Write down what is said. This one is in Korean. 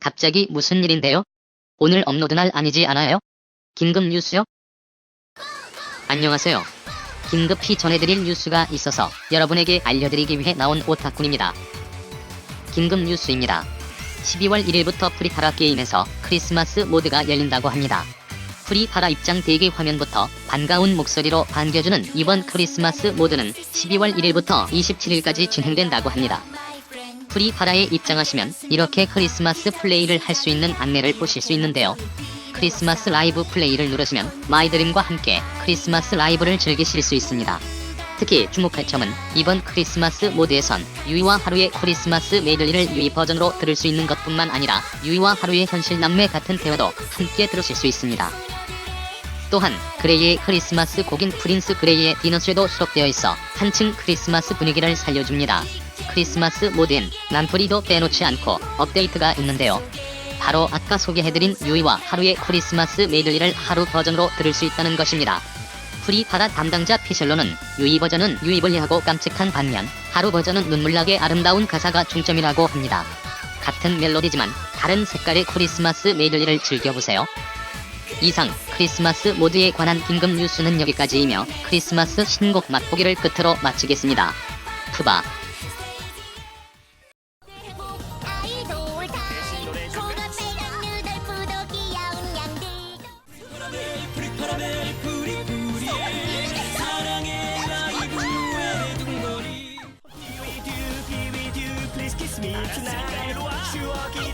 갑자기 무슨 일인데요? 오늘 업로드 날 아니지 않아요? 긴급 뉴스요? 안녕하세요. 긴급히 전해드릴 뉴스가 있어서 여러분에게 알려드리기 위해 나온 오타쿤입니다. 긴급 뉴스입니다. 12월 1일부터 프리파라 게임에서 크리스마스 모드가 열린다고 합니다. 프리파라 입장 대기 화면부터 반가운 목소리로 반겨주는 이번 크리스마스 모드는 12월 1일부터 27일까지 진행된다고 합니다. 프리파라에 입장하시면 이렇게 크리스마스 플레이를 할 수 있는 안내를 보실 수 있는데요. 크리스마스 라이브 플레이를 누르시면 마이드림과 함께 크리스마스 라이브를 즐기실 수 있습니다. 특히 주목할 점은 이번 크리스마스 모드에선 유이와 하루의 크리스마스 메들리를 유이 버전으로 들을 수 있는 것뿐만 아니라 유이와 하루의 현실 남매 같은 대화도 함께 들으실 수 있습니다. 또한 그레이의 크리스마스 곡인 프린스 그레이의 디너스에도 수록되어 있어 한층 크리스마스 분위기를 살려줍니다. 크리스마스 모드엔 난프리도 빼놓지 않고 업데이트가 있는데요. 바로 아까 소개해드린 유이와 하루의 크리스마스 메들리를 하루 버전으로 들을 수 있다는 것입니다. 프리파라 담당자 피셜로는 유이 버전은 유이블리하고 깜찍한 반면 하루 버전은 눈물나게 아름다운 가사가 중점이라고 합니다. 같은 멜로디지만 다른 색깔의 크리스마스 메들리를 즐겨보세요. 이상 크리스마스 모드에 관한 긴급 뉴스는 여기까지이며 크리스마스 신곡 맛보기를 끝으로 마치겠습니다. 푸바 tonight. She walking